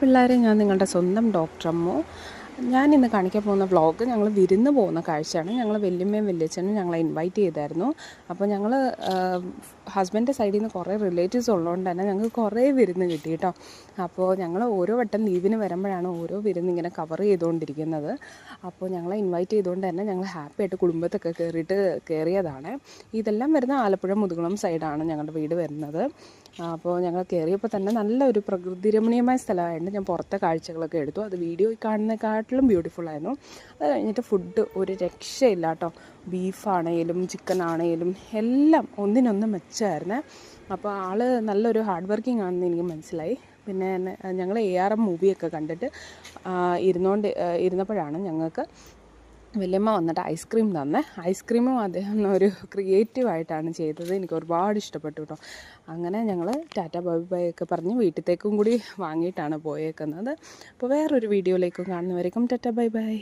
പിള്ളേരെ ഞാൻ നിങ്ങളുടെ സ്വന്തം ഡോക്ടറമ്മോ? ഞാൻ ഇന്ന് കാണിക്കാൻ പോകുന്ന വ്ളോഗ് ഞങ്ങൾ വിരുന്ന് പോകുന്ന കാഴ്ചയാണ്. ഞങ്ങൾ വല്യമ്മയും വല്യച്ഛനും ഞങ്ങളെ ഇൻവൈറ്റ് ചെയ്തായിരുന്നു. അപ്പോൾ ഞങ്ങൾ ഹസ്ബൻഡിന്റെ സൈഡിൽ നിന്ന് കുറേ റിലേറ്റീവ്സ് ഉള്ളതുകൊണ്ട് തന്നെ ഞങ്ങൾക്ക് കുറേ വിരുന്ന് കിട്ടി കേട്ടോ അപ്പോൾ ഞങ്ങൾ ഓരോ വട്ടം ലീവിന് വരുമ്പോഴാണ് ഓരോ വിരുന്ന് ഇങ്ങനെ കവർ ചെയ്തുകൊണ്ടിരിക്കുന്നത് അപ്പോൾ ഞങ്ങളെ ഇൻവൈറ്റ് ചെയ്തുകൊണ്ട് തന്നെ ഞങ്ങൾ ഹാപ്പി ആയിട്ട് കുടുംബത്തൊക്കെ കയറിയിട്ട് കയറിയതാണ് ഇതെല്ലാം വരുന്ന ആലപ്പുഴ മുതുകുളം സൈഡാണ് ഞങ്ങളുടെ വീട് വരുന്നത്. അപ്പോൾ ഞങ്ങൾ കയറിയപ്പോൾ തന്നെ നല്ലൊരു പ്രകൃതി രമണീയമായ സ്ഥലമായതുകൊണ്ട് ഞാൻ പുറത്തെ കാഴ്ചകളൊക്കെ എടുത്തു. അത് വീഡിയോ കാണുന്നതിനെക്കാട്ടിലും ബ്യൂട്ടിഫുൾ ആയിരുന്നു. അത് കഴിഞ്ഞിട്ട് ഫുഡ് ഒരു രക്ഷയില്ല കേട്ടോ ബീഫാണേലും ചിക്കൻ ആണേലും എല്ലാം ഒന്നിനൊന്ന് മെച്ചമായിരുന്നേ അപ്പോൾ ആൾ നല്ലൊരു ഹാർഡ് വർക്കിംഗ് ആണെന്ന് എനിക്ക് മനസ്സിലായി. പിന്നെ ഞങ്ങൾ എ ആർ എം മൂവിയൊക്കെ കണ്ടിട്ട് ഇരുന്നോണ്ട് ഇരുന്നപ്പോഴാണ് ഞങ്ങൾക്ക് വല്യമ്മ വന്നിട്ട് ഐസ്ക്രീം തന്നെ. ഐസ്ക്രീമും അദ്ദേഹം ഒരു ക്രിയേറ്റീവായിട്ടാണ് ചെയ്തത്. എനിക്ക് ഒരുപാട് ഇഷ്ടപ്പെട്ടു കേട്ടോ അങ്ങനെ ഞങ്ങൾ ടാറ്റ ബൈ ബൈ ഒക്കെ പറഞ്ഞ് വീട്ടിലേക്കും കൂടി വാങ്ങിയിട്ടാണ് പോയേക്കുന്നത്. അപ്പോൾ വേറൊരു വീഡിയോയിലേക്കും കാണുന്നവരേക്കും ടാറ്റ ബൈ ബൈ.